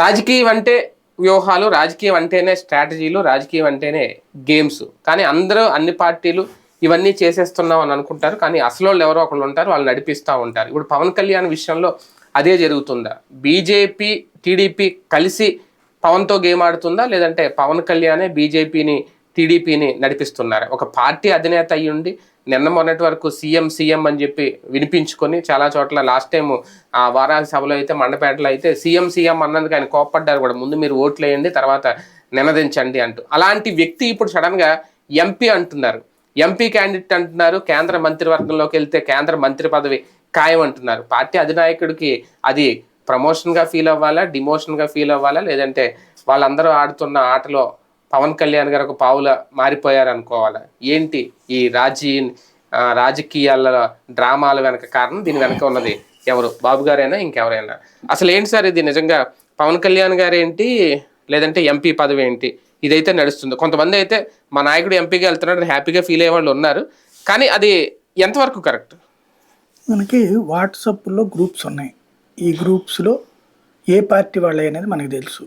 రాజకీయం అంటే వ్యూహాలు రాజకీయం అంటేనే స్ట్రాటజీలు రాజకీయం అంటేనే గేమ్స్. కానీ అందరూ అన్ని పార్టీలు ఇవన్నీ చేసేస్తున్నాం అని అనుకుంటారు. కానీ అసలు వాళ్ళు ఎవరో ఒకళ్ళు ఉంటారు వాళ్ళు నడిపిస్తూ ఉంటారు. ఇప్పుడు పవన్ కళ్యాణ్ విషయంలో అదే జరుగుతుందా? బీజేపీ టీడీపీ కలిసి పవన్తో గేమ్ ఆడుతుందా? లేదంటే పవన్ కళ్యాణే బీజేపీని టీడీపీని నడిపిస్తున్నారు? ఒక పార్టీ అధినేత అయ్యుండి నిన్న మొన్నటి వరకు సీఎం సీఎం అని చెప్పి వినిపించుకొని చాలా చోట్ల లాస్ట్ టైం ఆ వారాహి సభలో అయితే మండపేటలో అయితే సీఎం సీఎం అన్నందుకు ఆయన కోప్పడ్డారు కూడా. ముందు మీరు ఓట్లు వేయండి తర్వాత నినదించండి అంటూ. అలాంటి వ్యక్తి ఇప్పుడు సడన్గా ఎంపీ అంటున్నారు. ఎంపీ క్యాండిడేట్ అంటున్నారు కేంద్ర మంత్రివర్గంలోకి వెళ్తే కేంద్ర మంత్రి పదవి ఖాయం అంటున్నారు. పార్టీ అధినాయకుడికి అది ప్రమోషన్గా ఫీల్ అవ్వాలా డిమోషన్గా ఫీల్ అవ్వాలా లేదంటే వాళ్ళందరూ ఆడుతున్న ఆటలో పవన్ కళ్యాణ్ గారు ఒక పావుల మారిపోయారు అనుకోవాలా ఏంటి ఈ రాజీ రాజకీయాల డ్రామాల వెనక కారణం? దీని వెనక ఉన్నది ఎవరు? బాబు గారైనా? ఇంకెవరైనా? అసలు ఏంటి సార్ ఇది నిజంగా? పవన్ కళ్యాణ్ గారు ఏంటి లేదంటే ఎంపీ పదవి ఏంటి? ఇదైతే నడుస్తుంది. కొంతమంది అయితే మా నాయకుడు ఎంపీగా వెళ్తున్నాడు హ్యాపీగా ఫీల్ అయ్యే వాళ్ళు ఉన్నారు. కానీ అది ఎంతవరకు కరెక్ట్? మనకి వాట్సాప్లో గ్రూప్స్ ఉన్నాయి. ఈ గ్రూప్స్లో ఏ పార్టీ వాళ్ళే అనేది మనకు తెలుసు.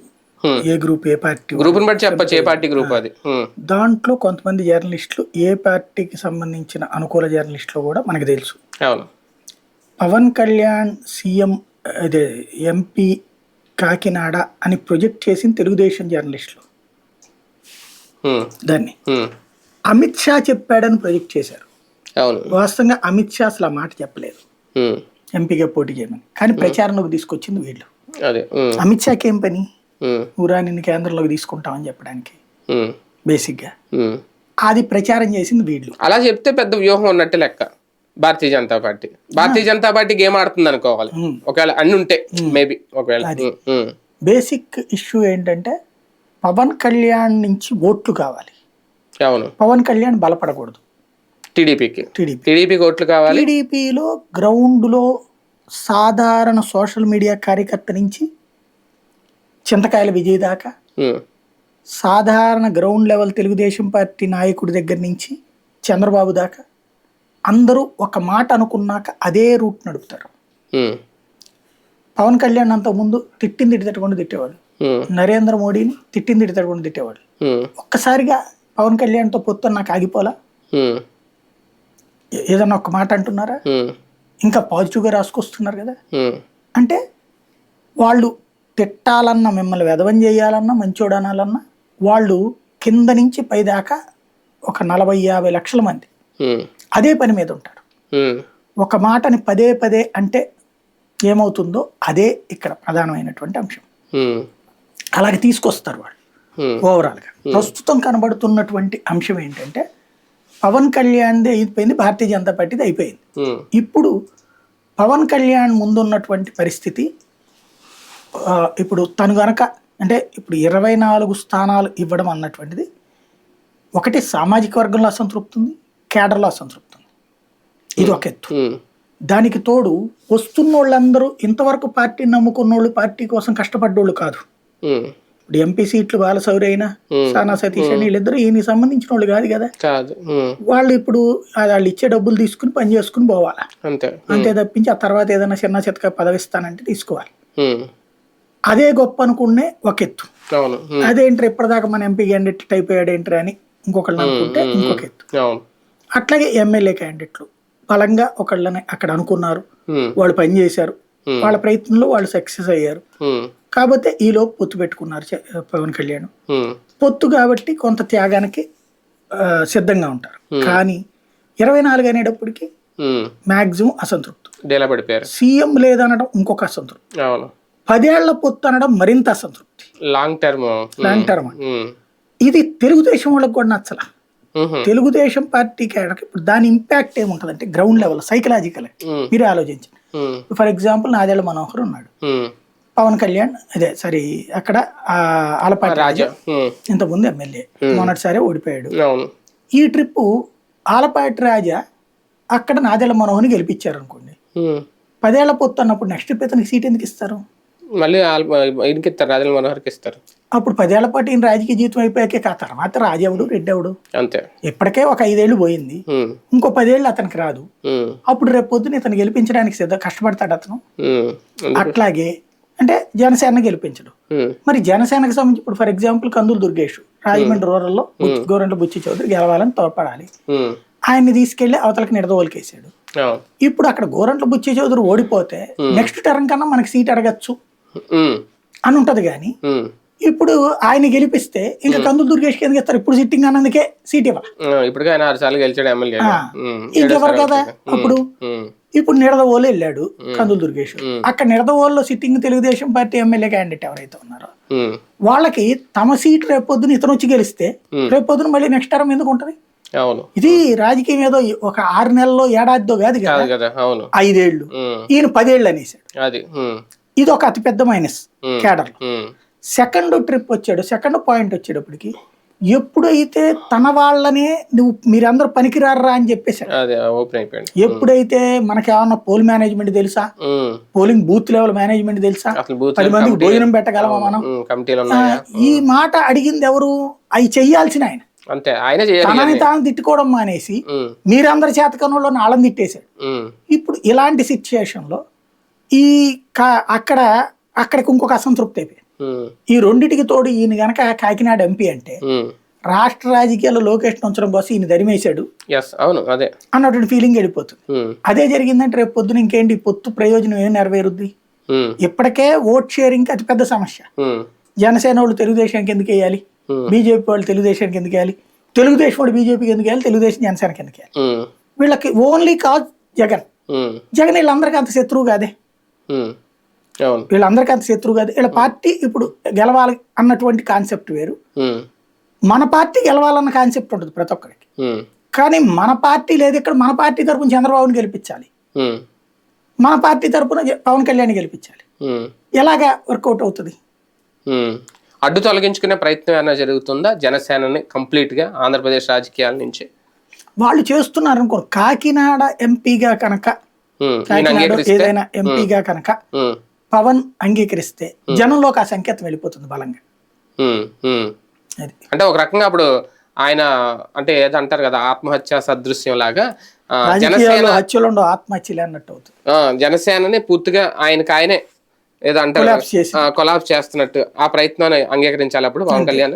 ఏ గ్రూప్ ఏ పార్టీ గ్రూప్ని బట్టి చెప్పచ్చు ఏ పార్టీ గ్రూప్ అది. దాంట్లో కొంతమంది జర్నలిస్టులు ఏ పార్టీకి సంబంధించిన అనుకూల జర్నలిస్టులు కూడా మనకు తెలుసు. అవును. పవన్ కళ్యాణ్ సీఎం అదే ఎంపీ కాకినాడ అని ప్రొజెక్ట్ చేసిన తెలుగుదేశం జర్నలిస్టులు. దాన్ని. అమిత్ షా చెప్పాడని ప్రొజెక్ట్ చేశారు. అవును. వాస్తవంగా అమిత్ షా అసలు ఆ మాట చెప్పలేదు. ఎంపీగా పోటీ చేయమని. కానీ ప్రచారంలోకి తీసుకొచ్చింది వీళ్ళు. అమిత్ షాకి ఏం పని. ఊరా నిన్ను కేంద్రంలోకి తీసుకుంటామని చెప్పడానికి. బేసిక్గా. అది ప్రచారం చేసింది వీళ్ళు. అలా చెప్తే పెద్ద వ్యూహం ఉన్నట్టే లెక్క Bharatiya Janata party. Bharatiya Janata party game ఆడుతుంది అనుకోవాలి. ఒకవేళ అన్ని ఉంటే మేబీ ఒకవేళ. బేసిక్ ఇష్యూ ఏంటంటే పవన్ కళ్యాణ్ నుంచి ఓట్లు కావాలి. అవును. పవన్ కళ్యాణ్ బలపడకూడదు. టీడీపీకి. టీడీపీ. టీడీపీకి ఓట్లు కావాలి. టీడీపీలో గ్రౌండ్లో సాధారణ సోషల్ మీడియా కార్యకర్త నుంచి చింతకాయల విజయ్ దాకా. సాధారణ గ్రౌండ్ లెవెల్ తెలుగుదేశం పార్టీ నాయకుడి దగ్గర నుంచి చంద్రబాబు దాకా అందరూ ఒక మాట అనుకున్నాక అదే రూట్ నడుపుతారు. పవన్ కళ్యాణ్ అంతకుముందు తిట్టింది తిట్టకుండా తిట్టేవాడు. నరేంద్ర మోడీని తిట్టింది తిట్టకుండా తిట్టేవాడు. ఒక్కసారిగా పవన్ కళ్యాణ్తో పొత్తు నాకు ఆగిపోలా ఏదన్నా ఒక మాట అంటున్నారా. ఇంకా పాజిటివ్గా రాసుకొస్తున్నారు కదా. అంటే వాళ్ళు తిట్టాలన్నా మిమ్మల్ని వెధవం చేయాలన్నా మంచోడు అనాలన్నా వాళ్ళు కింద నుంచి పైదాకా ఒక నలభై యాభై లక్షల మంది. అదే పని మీద ఉంటారు. ఒక మాటని పదే పదే అంటే ఏమవుతుందో అదే ఇక్కడ ప్రధానమైనటువంటి అంశం. అలాగే తీసుకొస్తారు వాళ్ళు. ఓవరాల్గా ప్రస్తుతం కనబడుతున్నటువంటి అంశం ఏంటంటే పవన్ కళ్యాణ్ది అయిపోయింది భారతీయ జనతా పార్టీది అయిపోయింది. ఇప్పుడు పవన్ కళ్యాణ్ ముందున్నటువంటి పరిస్థితి ఇప్పుడు తను గనక అంటే ఇప్పుడు ఇరవై నాలుగు స్థానాలు ఇవ్వడం అన్నటువంటిది ఒకటి సామాజిక వర్గంలో అసంతృప్తి ఉంది కేడర్లో అసంతృప్తి ఉంది ఇది ఒక ఎత్తు. దానికి తోడు వస్తున్న వాళ్ళందరూ ఇంతవరకు పార్టీని నమ్ముకున్న వాళ్ళు పార్టీ కోసం కష్టపడ్డోళ్ళు కాదు. ఇప్పుడు ఎంపీ సీట్లు బాలసౌరి అయినా. సానా సతీష్ అని వీళ్ళిద్దరూ ఈయనకి సంబంధించిన వాళ్ళు కాదు కదా. వాళ్ళు ఇప్పుడు వాళ్ళు ఇచ్చే డబ్బులు తీసుకుని పని చేసుకుని పోవాలా అంతే అంతే తప్పించి ఆ తర్వాత ఏదైనా చిన్న చితక పదవిస్తానంటే తీసుకోవాలి. అదే గొప్ప అనుకునే ఒక ఎత్తు. అదేంటి ఇప్పటిదాకా మన ఎంపీ క్యాండిడేట్ అయిపోయాడు ఏంటి అని ఇంకొకళ్ళు అనుకుంటే ఇంకొక ఎత్తు. అట్లాగే ఎమ్మెల్యే క్యాండిడేట్లు బలంగా ఒకళ్ళని అక్కడ అనుకున్నారు. వాళ్ళు పని చేశారు. వాళ్ళ ప్రయత్నంలో వాళ్ళు సక్సెస్ అయ్యారు. కాకపోతే ఈలోపు పొత్తు పెట్టుకున్నారు పవన్ కళ్యాణ్. పొత్తు కాబట్టి కొంత త్యాగానికి సిద్ధంగా ఉంటారు. కానీ ఇరవై నాలుగు అనేటప్పటికి. మ్యాక్సిమం అసంతృప్తి. సీఎం లేదనడం ఇంకొక అసంతృప్తి. పదేళ్ళ పొత్తు అనడం మరింత అసంతృప్తి. Long term long term Hmm. ఇది తెలుగుదేశం వాళ్ళకి కూడా నచ్చల. తెలుగుదేశం పార్టీకి ఇప్పుడు దాని ఇంపాక్ట్ ఏముంటుందంటే గ్రౌండ్ లెవెల్ సైకలాజికల్ మీరే ఆలోచించండి. ఫర్ ఎగ్జాంపుల్ నాదేళ్ళ మనోహర్ ఉన్నాడు. పవన్ కళ్యాణ్ అదే సారీ అక్కడ ఆలపాటి రాజా. Hmm. ఇంతకుముందు ఎమ్మెల్యే. మొన్నటిసారి ఓడిపోయాడు. ఈ ట్రిప్పు ఆలపాటి రాజా అక్కడ నాదెళ్ళ మనోహర్ని గెలిపించారు అనుకోండి Hmm. పదేళ్ళ పొత్తు అన్నప్పుడు నెక్స్ట్ ట్రిప్ ఇతనికి సీట్ ఎందుకు ఇస్తారు? మళ్ళీ ఇస్తారు మనోహర్కి ఇస్తారు. అప్పుడు పదేళ్ళ పాటు ఈయన రాజకీయ జీవితం అయిపోయాకే ఆ తర్వాత రాజెవడు రెడ్డెవడు. అంతే. ఇప్పటికే ఒక ఐదేళ్ళు పోయింది. ఇంకో పదేళ్ళు అతనికి రాదు. అప్పుడు రేపు పొద్దున ఇతను గెలిపించడానికి సిద్ధ కష్టపడతాడు అతను. అట్లాగే అంటే జనసేన గెలిపించడం. మరి జనసేనకు సంబంధించి ఇప్పుడు ఫర్ ఎగ్జాంపుల్ కందులు దుర్గేష్ రాజమండ్రి రూరల్లో గోరంట్ల బుచ్చి చౌదరి గెలవాలని తోడ్పడాలి. ఆయన్ని తీసుకెళ్ళి అవతలకి నిడదవోలికేసాడు ఇప్పుడు అక్కడ గోరంట్ల బుచ్చి చౌదరి ఓడిపోతే నెక్స్ట్ టర్మ్ కన్నా మనకి సీట్ అడగచ్చు. అని ఉంటది కానీ ఇప్పుడు ఆయన గెలిపిస్తే ఇంకా కందులు దుర్గేష్కి ఎందుకు ఇస్తారు? ఇప్పుడు సిట్టింగ్ అన్నందుకే సీట్ ఇంకెవరు కదా? అప్పుడు ఇప్పుడు నిడదవోలు వెళ్ళాడు కందులు దుర్గేష్. అక్కడ నిడదవోలులో sitting Telugudesam party MLA candidate ఎవరైతే ఉన్నారో వాళ్ళకి తమ సీట్ రేపొద్దున ఇతను వచ్చి గెలిస్తే రేపొద్దున మళ్ళీ నెక్స్ట్ టర్మ్ ఎందుకు ఉంటది? ఇది రాజకీయం ఏదో ఒక ఆరు నెలల్లో ఏడాదితో కాదు? కదా కాదు కదా ఐదేళ్ళు ఈయన పదేళ్ళు అనేసాడు ఇది ఒక అతిపెద్ద మైనస్ కేడర్ సెకండ్ ట్రిప్ వచ్చాడు సెకండ్ పాయింట్ వచ్చేటప్పటికి ఎప్పుడైతే తన వాళ్ళనే నువ్వు మీరందరూ పనికిరారా అని అయిపోయింది ఎప్పుడైతే మనకి ఏమన్నా పోల్ మేనేజ్మెంట్ తెలుసా? పోలింగ్ బూత్ లెవెల్ మేనేజ్మెంట్ తెలుసా? పది మందికి భోజనం పెట్టగలమా మనం? ఈ మాట అడిగింది ఎవరు? అవి చెయ్యాల్సిన ఆయన. అంతే ఆయన చేయాలి తనని తాను తిట్టుకోవడం మానేసి మీరందరి చేతకనంలో నాళం తిట్టేశాడు. ఇప్పుడు ఇలాంటి సిచ్యుయేషన్లో ఈ అక్కడ అక్కడికి ఇంకొక అసంతృప్తి అయిపోయింది ఈ రెండిటికి తోడు ఈయన గనక కాకినాడ ఎంపీ అంటే రాష్ట్ర రాజకీయాల్లో లోకేష్ ఉంచడం కోసం ఈయన దరిమేశాడు. ఎస్ అవును అదే. అన్నటువంటి ఫీలింగ్ వెళ్ళిపోతుంది అదే జరిగిందంటే రేపు పొద్దున ఇంకేంటి? పొత్తు ప్రయోజనం ఏం నెరవేరుద్ది? ఇప్పటికే ఓట్ షేరింగ్ అతి పెద్ద సమస్య. జనసేన వాళ్ళు తెలుగుదేశానికి ఎందుకు వేయాలి. బీజేపీ వాళ్ళు తెలుగుదేశానికి ఎందుకు వేయాలి? తెలుగుదేశం వాళ్ళు బీజేపీకి ఎందుకు వేయాలి? తెలుగుదేశం జనసేనకి ఎందుకు వేయాలి? వీళ్ళకి ఓన్లీ కాజ్ జగన్. జగన్ వీళ్ళందరికీ అంత శత్రువు కాదే? వీళ్ళందరికీ అంత శత్రువు కాదు. వీళ్ళ పార్టీ ఇప్పుడు గెలవాలి అన్నటువంటి కాన్సెప్ట్ వేరు. మన పార్టీ గెలవాలన్న కాన్సెప్ట్ ఉంటుంది ప్రతి ఒక్కరికి. కానీ మన పార్టీ లేదు ఇక్కడ మన పార్టీ తరపున చంద్రబాబుని గెలిపించాలి. మన పార్టీ తరపున పవన్ కళ్యాణ్ గెలిపించాలి. ఎలాగా వర్కౌట్ అవుతుంది. అడ్డు తొలగించుకునే ప్రయత్నం ఏమైనా జరుగుతుందా? జనసేనని కంప్లీట్గా ఆంధ్రప్రదేశ్ రాజకీయాల నుంచి? వాళ్ళు చేస్తున్నారు అనుకో కాకినాడ ఎంపీగా కనుక కాకినాడ ఏదైనా ఎంపీగా కనుక పవన్ అంగీకరిస్తే జనంలోకి ఆ సంకేతం వెళ్ళిపోతుంది బలంగా. అంటే ఒక రకంగా అప్పుడు ఆయన అంటే ఏదంటారు కదా ఆత్మహత్య సదృశ్యం లాగా జనసేన హత్యలు ఆత్మహత్యలే అన్నట్టు అవుతుంది. జనసేనని పూర్తిగా ఆయనకి ఆయనే ఏదో అంటారు. కొలాబ్స్ చేస్తున్నట్టు ఆ ప్రయత్నాన్ని అంగీకరించాలి అప్పుడు పవన్ కళ్యాణ్.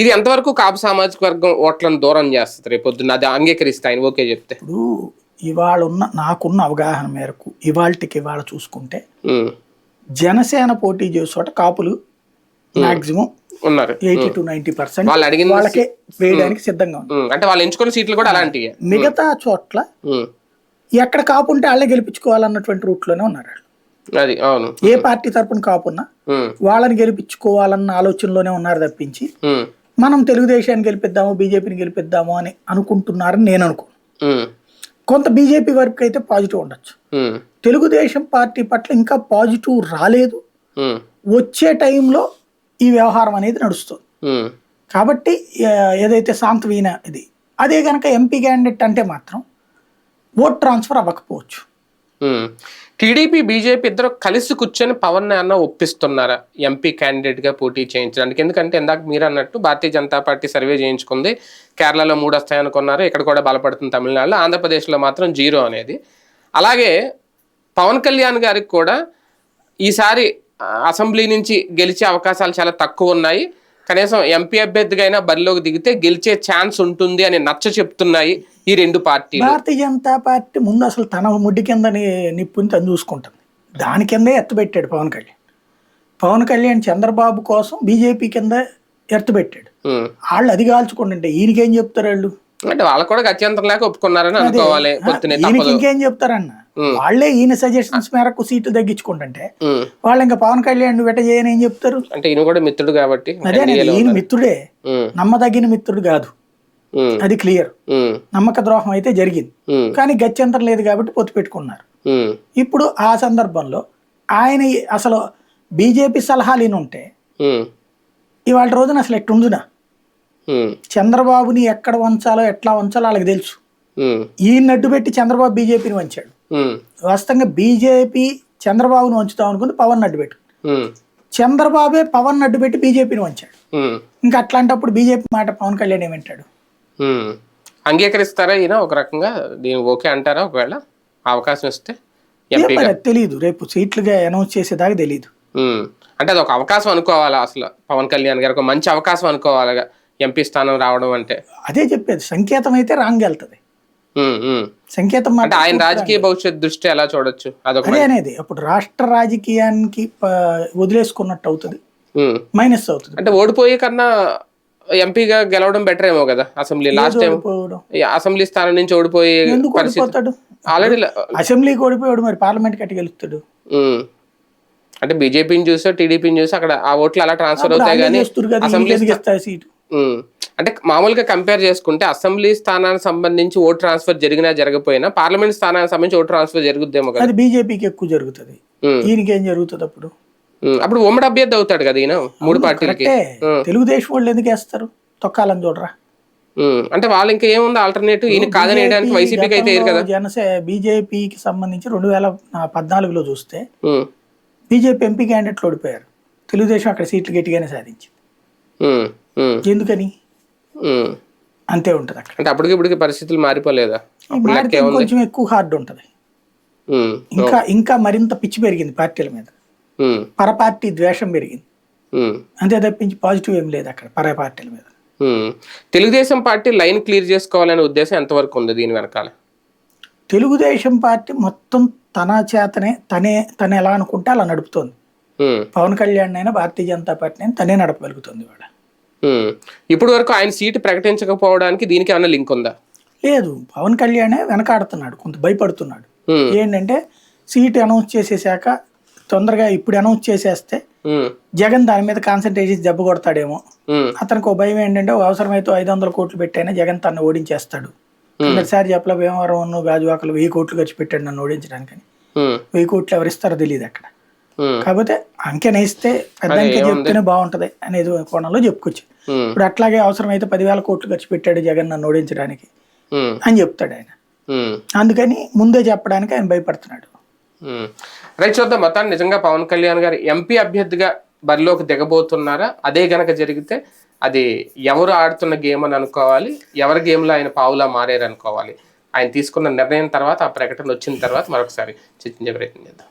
ఇది ఎంతవరకు కాపు సామాజిక వర్గం ఓట్లను దూరం చేస్తుంది రేపు పొద్దున్న అది అంగీకరిస్తే ఆయన ఓకే చెప్తే. ఇప్పుడు ఇవాళ ఉన్న నాకున్న అవగాహన మేరకు ఇవాళకి ఇవాళ చూసుకుంటే జనసేన పోటీ చోట కాపులు మాక్సిమం ఉన్నారు. ఎయిటీ టు నైన్టీ పర్సెంట్ వాళ్ళకే వేయడానికి సిద్ధంగా అంటే వాళ్ళు ఎంచుకున్న సీట్లు కూడా అలాంటివి. మిగతా చోట్ల ఎక్కడ కాపు ఉంటే వాళ్ళే గెలిపించుకోవాలన్నటువంటి రూట్లోనే ఉన్నారు వాళ్ళు. అది అవును. ఏ పార్టీ తరపున కాపున్నా వాళ్ళని గెలిపించుకోవాలన్న ఆలోచనలోనే ఉన్నారు తప్పించి మనం తెలుగుదేశాన్ని గెలిపిద్దాము బీజేపీని గెలిపిద్దాము అని అనుకుంటున్నారని నేను అనుకోను. ఉమ్, కొంత బీజేపీ వరకు అయితే పాజిటివ్ ఉండొచ్చు. తెలుగుదేశం పార్టీ పట్ల ఇంకా పాజిటివ్ రాలేదు. వచ్చే టైంలో ఈ వ్యవహారం అనేది నడుస్తుంది. కాబట్టి ఏదైతే సాంత్వీన ఇది అదే కనుక ఎంపీ క్యాండిడేట్ అంటే మాత్రం ఓట్ ట్రాన్స్ఫర్ అవ్వకపోవచ్చు. టీడీపీ బీజేపీ ఇద్దరు కలిసి కూర్చొని పవన్ అన్న ఒప్పిస్తున్నారా? ఎంపీ క్యాండిడేట్గా పోటీ చేయించడానికి. ఎందుకంటే ఇందాక మీరు అన్నట్టు భారతీయ జనతా పార్టీ సర్వే చేయించుకుంది. కేరళలో మూడో స్థాయి అనుకున్నారు ఇక్కడ కూడా బలపడుతుంది తమిళనాడులో. ఆంధ్రప్రదేశ్లో మాత్రం జీరో అనేది. అలాగే పవన్ కళ్యాణ్ గారికి కూడా ఈసారి అసెంబ్లీ నుంచి గెలిచే అవకాశాలు చాలా తక్కువ ఉన్నాయి. కనీసం ఎంపీ అభ్యర్థిగా అయినా బరిలోకి దిగితే గెలిచే ఛాన్స్ ఉంటుంది అని నచ్చ చెప్తున్నాయి ఈ రెండు పార్టీలు. భారతీయ జనతా పార్టీ ముందు అసలు తన ముడ్డి కింద నిప్పుని తను చూసుకుంటుంది. దాని కిందే ఎత్తబెట్టాడు పవన్ కళ్యాణ్. పవన్ కళ్యాణ్ చంద్రబాబు కోసం బీజేపీ కింద ఎత్తబెట్టాడు. వాళ్ళు అది కాల్చుకుంటుంటే ఈయనకేం చెప్తారు వాళ్ళు? అంటే వాళ్ళకు కూడా గత్యంతరం లేక ఒప్పుకున్నారని అనుకోవాలి ఈయనకి ఇంకేం చెప్తారన్న? వాళ్ళే ఈయన సజెషన్స్ మేరకు సీట్లు తగ్గించుకుంటుంటే. వాళ్ళు ఇంకా పవన్ కళ్యాణ్ వెట చేయని ఏం చెప్తారు? అంటే ఈయన కూడా మిత్రుడు కాబట్టి అదే ఈయన మిత్రుడే. నమ్మదగిన మిత్రుడు కాదు. అది క్లియర్. నమ్మక ద్రోహం అయితే జరిగింది. కానీ గత్యంతరం లేదు కాబట్టి పొత్తు పెట్టుకున్నారు. ఇప్పుడు ఆ సందర్భంలో ఆయన అసలు బీజేపీ సలహాలు ఉంటే ఇవాళ రోజున అసలు ఎట్టుండునా? ఉమ్, చంద్రబాబుని ఎక్కడ వంచాలో ఎట్లా వంచాలో వాళ్ళకి తెలుసు. ఈయన అడ్డు పెట్టి చంద్రబాబు బీజేపీని వంచాడు. వాస్తవంగా బీజేపీ చంద్రబాబును వంచుతాం అనుకుంది పవన్ అడ్డు పెట్టు. చంద్రబాబే పవన్ అడ్డు పెట్టి బీజేపీని వంచాడు. ఇంకా అట్లాంటప్పుడు బీజేపీ మాట పవన్ కళ్యాణ్ ఏమంటాడు. అంగీకరిస్తారా ఈయన ఒక రకంగా? దీని ఓకే అంటారా ఒకవేళ? అవకాశం ఇస్తే తెలియదు రేపు సీట్లుగా అనౌన్స్ చేసేదాకా తెలియదు. అంటే అది ఒక అవకాశం అనుకోవాలా అసలు? పవన్ కళ్యాణ్ గారికి ఒక మంచి అవకాశం అనుకోవాలి ఎంపీ స్థానం రావడం అంటే. అదే చెప్పేది సంకేతం అయితే రాంగ్ వెళ్తుంది. సంకేతం అంటే మాత్రం ఆయన రాజకీయ భవిష్యత్ దృష్టి ఎలా చూడొచ్చు? అదే అనేది అప్పుడు రాష్ట్ర రాజకీయానికి వదిలేసుకున్నట్టు అవుతుంది. మైనస్ అవుతుంది. అంటే ఓడిపోయే కన్నా ఎంపీగా గెలవడం బెటర్ ఏమో కదా అసెంబ్లీ లాస్ట్ టైం అసెంబ్లీ స్థానం నుంచి ఓడిపోయే ఆల్రెడీ అసెంబ్లీకి ఓడిపోయాడు మరి పార్లమెంట్ కట్టి గెలుస్తాడు. అంటే బీజేపీని చూసో టీడీపీని చూసి అక్కడ ఆ ఓట్లు అలా ట్రాన్స్ఫర్ అవుతాయి కానీ అసెంబ్లీ సీటు. అంటే మామూలుగా కంపేర్ చేసుకుంటే అసెంబ్లీ స్థానానికి సంబంధించి ఓట్ ట్రాన్స్ఫర్ జరిగినా జరగకపోయినా పార్లమెంట్ స్థానానికి సంబంధించి ఓట్ ట్రాన్స్ఫర్ జరుగుద్దేమో కదా బీజేపీకి ఎక్కువ జరుగుతుంది. ఈయనకి ఏం జరుగుతుంది అప్పుడు. అప్పుడు ఉమ్మడి అభ్యర్థి అవుతాడు కదా ఈయన మూడు పార్టీలకి. తెలుగుదేశం వాళ్ళు ఎందుకు వేస్తారు తొక్కాలని చూడరా. అంటే వాళ్ళు ఇంకా ఏముంది ఆల్టర్నేటివ్ ఈయన కాదని వేయడానికి వైసీపీకి అయితే కదా జనసే బీజేపీకి సంబంధించి రెండు వేల పద్నాలుగులో చూస్తే. బీజేపీ ఎంపీ క్యాండిడేట్లు ఓడిపోయారు తెలుగుదేశం అక్కడ సీట్లు గట్టిగానే సాధించింది. ఉమ్. ఎందుకని. అంతే ఉంటుంది అక్కడ అంటే అప్పటికి ఇప్పటికి పరిస్థితులు మారిపోలేదా కొంచెం ఎక్కువ హార్డ్ ఉంటుంది. ఇంకా ఇంకా మరింత పిచ్చి పెరిగింది పార్టీల మీద. పర పార్టీ ద్వేషం పెరిగింది. అంతే తప్పించి పాజిటివ్ ఏం లేదు అక్కడ పర పార్టీల మీద. తెలుగుదేశం పార్టీ లైన్ క్లియర్ చేసుకోవాలనే ఉద్దేశం ఎంతవరకు ఉంది దీని వెనకాల తెలుగుదేశం పార్టీ మొత్తం తన చేతనే తనే తను ఎలా అనుకుంటే అలా నడుపుతోంది. పవన్ కళ్యాణ్ అయినా భారతీయ జనతా పార్టీ అయినా తనే నడపగలుగుతుంది వాడు. ఇప్పుడు వరకు ఆయన సీటు ప్రకటించకపోవడానికి దీనికి ఏమైనా లింక్ ఉందా లేదు పవన్ కళ్యాణే వెనకాడుతున్నాడు కొంత భయపడుతున్నాడు. ఏంటంటే సీట్ అనౌన్స్ చేసేసాక తొందరగా ఇప్పుడు అనౌన్స్ చేసేస్తే. జగన్ దాని మీద కాన్సన్ట్రేట్ చేసి దెబ్బ కొడతాడేమో. అతనికి ఒక భయం ఏంటంటే అవసరమైతే ఐదు వందల కోట్లు పెట్టైనా జగన్ తను ఓడించేస్తాడు కిందటిసారి చెప్పల భీమవరం గాజువాకలు వెయ్యి కోట్లు ఖర్చు పెట్టాడు నన్ను ఓడించడానికని ఉమ్. వెయ్యి కోట్లు ఎవరిస్తారో తెలియదు అక్కడ. కాకపోతే అంకెన ఇస్తే పెద్ద అంకె చెప్తేనే బాగుంటది అనేది కోణంలో చెప్పుకోవచ్చు. ఉమ్. ఇప్పుడు అట్లాగే అవసరమైతే పదివేల కోట్లు ఖర్చు పెట్టాడు జగన్ నన్ను ఓడించడానికి ఉమ్. అని చెప్తాడు ఆయన. అందుకని ముందే చెప్పడానికి ఆయన భయపడుతున్నాడు. రైట్ చూద్దాం. మొత్తాన్ని నిజంగా పవన్ కళ్యాణ్ గారు ఎంపీ అభ్యర్థిగా బరిలోకి దిగబోతున్నారా? అదే గనక జరిగితే అది ఎవరు ఆడుతున్న గేమ్ అని అనుకోవాలి ఎవరి గేమ్లో ఆయన పావులా మారారు అనుకోవాలి ఆయన తీసుకున్న నిర్ణయం తర్వాత ఆ ప్రకటన వచ్చిన తర్వాత మరొకసారి చర్చించే ప్రయత్నం చేద్దాం.